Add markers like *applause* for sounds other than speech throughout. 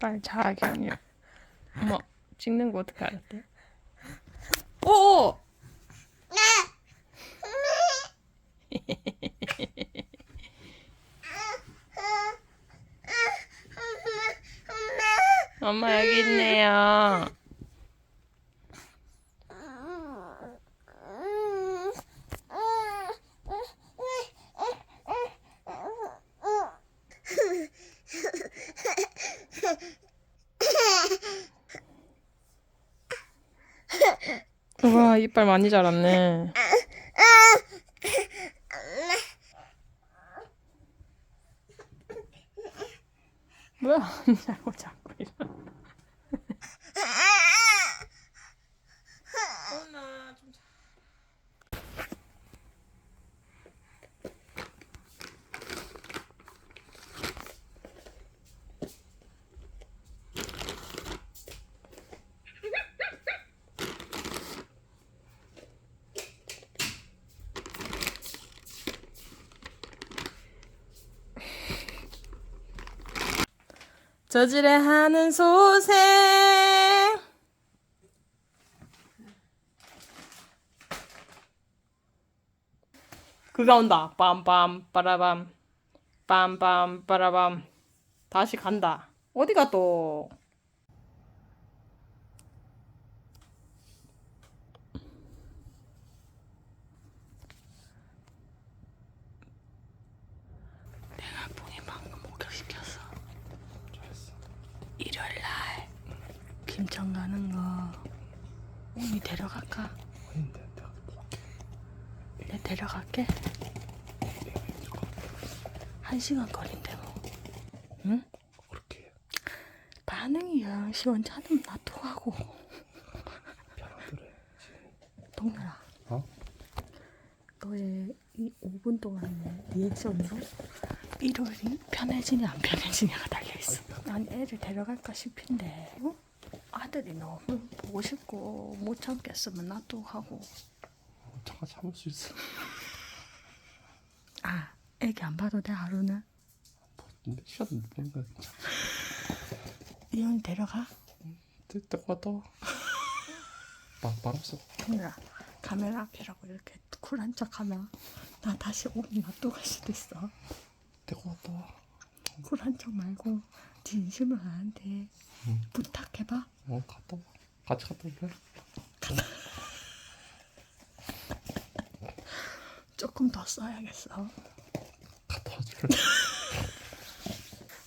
빨리 자 경유. 어머 찍는 거 어떻게 알았대? 오! *laughs* *laughs* 엄마 여기 있네요. 와 이빨 많이 자랐네. 뭐야 언니 잘못 잡고 이러. 엄마 좀 자. 저질에 하는 소생 그가 온다. 빰빰 빠라밤. 빰빰 빠라밤. 다시 간다. 어디가 또 내가 봉이 방금 목욕시켰어 잘했어. 일요일 날 김천 가는 거 언니 데려갈까? 내가 볼게. 내 데려갈게. 내가? 한 시간 거리인데 뭐. 응? 그렇게 반응이 영 시원찮으면 놔둬하고. 편하더래. 동ner아, 어? 너의 이 5분 동안의 리액션으로 일요일이 편해지냐 안 편해지냐가 달려있어. 난 애를 데려갈까 싶은데 어? 아들이 너무 보고 싶고 못 참겠으면 놔둬하고. 차가 참을 수 있어. 아, 애기 안 봐도 돼 하루는? 몇 시간 못 보는 거야 진짜. 이현이 데려가? 와. 바, 바람 쐬. 카메라 카메라 앞이라고 이렇게 쿨한 척하면 나 다시 오면 놔두고 갈 수도 있어 갔다 와. 쿨한 척 말고 진심을 나한테 와. 같이 갔다 올래? *laughs* 조금 더 써야겠어 갔다 와줄래? *laughs*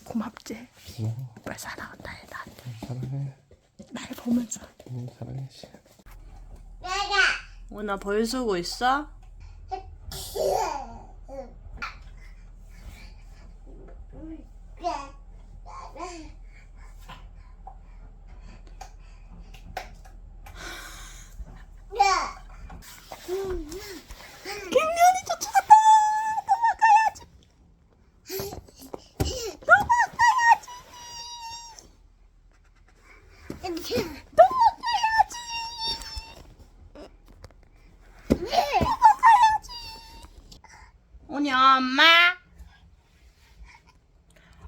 고맙지 고마워. 빨리 사랑한다 해 나한테 사랑해. 날 보면서 응, 사랑해 씨. 오나 벌 쓰고 있어? 김연이 쫓아갔다 도망가야지 오니 엄마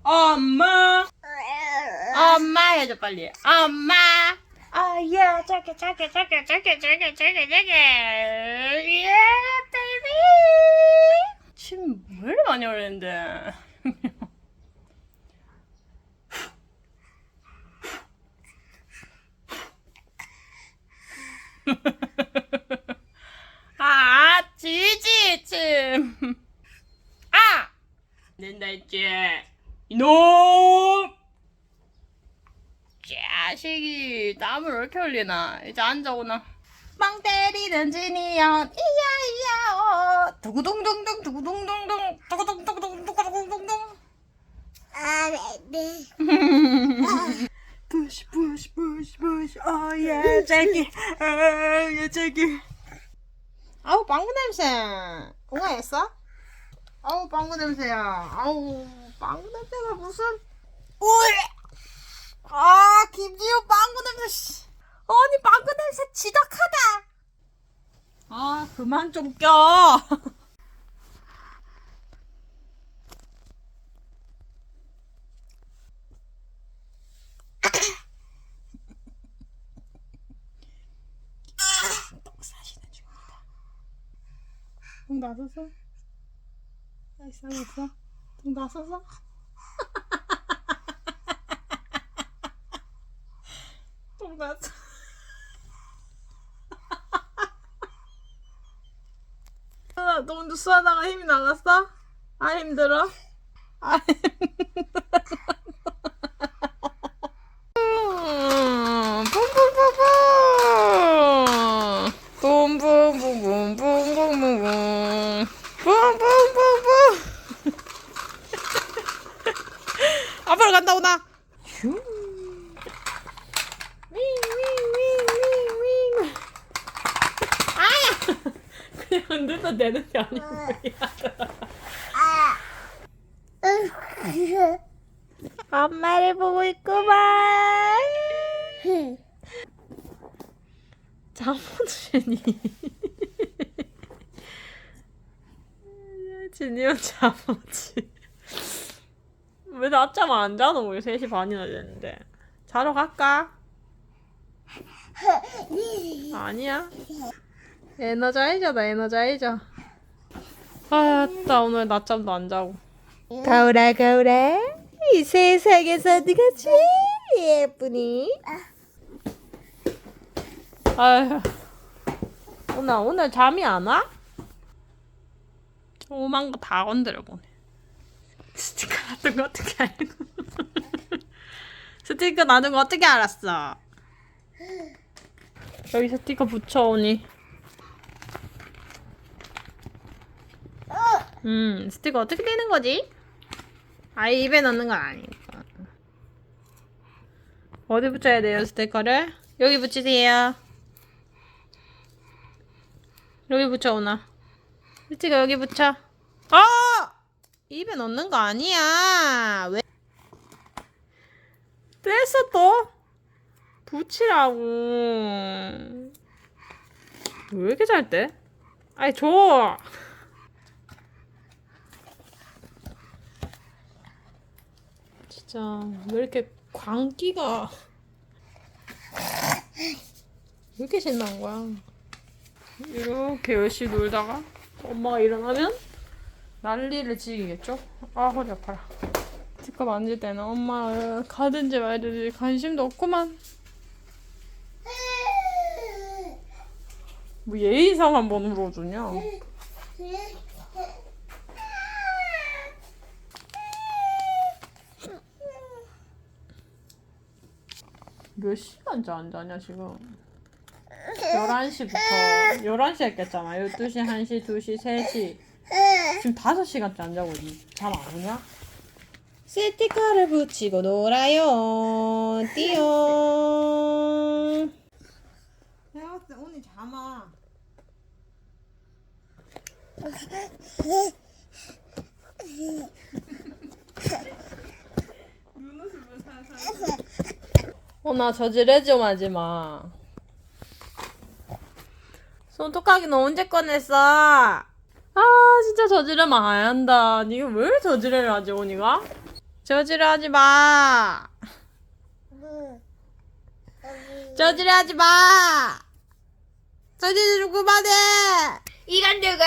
엄마. 엄마 해줘 빨리. 엄마. 아예 저게 저게 저게 저게 저게 저게 저게 예 베이비 침 왜 이렇게 많이 흘리는데? 아 지지 침. 아! 된다 했지 이놈 자식이 땀을 왜 이렇게 흘리나? 이제 앉아오나? 빵 때리는 진이연 이야 이야 어. 두구둥둥둥 두구둥둥둥 두구둥둥둥 두구둥둥둥. 부시 부시 부시 부시. 어예 제기. 어예 제기. 아우 빵구 냄새. 응아 했어? 아우 빵구 냄새야. 아우 망고 냄새가 무슨? 오이! 아 김지우 빵구 냄새, 씨. 아니 망고 냄새 지독하다. 아 그만 좀껴. 응, 나도 서 나이스 하고 있어? 썼어? 똥다 썼어 아, 너무 수하다가 힘이 나갔어? 아 힘들어? 아 힘들어 *laughs* 뿜뿜뿜뿜 뿜뿜뿜뿜뿜뿜뿜 뿜뿜뿜뿜 앞으로 간다 오나? 슝. 아야 그냥 눈도 되는 게 아니고 엄마를 보고 있구만. 잠옷이니 진이형 잠옷이 왜 낮잠 안 자노? 우리 3시 반이나 됐는데. 자러 갈까? *laughs* 아니야. 에너자이저다 에너자이저. 아나 오늘 낮잠도 안 자고. 가오라 가오라 이 세상에서 네가 제일 예쁘니? 아휴. 오늘 오늘 잠이 안 와? 오만 거 다 건드려 보네 놔둔 거 어떻게 알고? *laughs* 스티커 놔둔 거 어떻게 알았어? 여기 스티커 붙여 오니. 음 스티커 어떻게 되는 거지? 아예 입에 넣는 건 아니니까. 어디 붙여야 돼요 스티커를? 여기 붙이세요. 여기 붙여 오나 스티커 여기 붙여. 어! 입에 넣는 거 아니야 왜 뗐어 또 붙이라고 왜 이렇게 잘 떼? 아이 줘 진짜 왜 이렇게 광기가 왜 이렇게 신난 거야? 이렇게 열심히 놀다가 엄마가 일어나면 난리를 지기겠죠? 아 허리 아파라. 스티커 만질 때는 엄마 가든지 말든지 관심도 없구만. 뭐 예의상 한번 울어주냐? 몇 시간째 안 자냐 지금? 11시부터 11시 했겠잖아. 12시, 1시, 2시, 3시. 지금 5시간째 안 자고 잠 안 오냐? 스티커를 붙이고 놀아요. 띠용. 내가 봤을 때 오늘 잠아. 어나 저지 레 좀 하지 마. 손톱깎이는 언제 꺼냈어? 아 진짜 저지르면 안 한다. 니가 왜 저지레를 하지 오니가? 저지레 하지 마. 저지레 하지 마. 저지르 그만해. 이건 누가?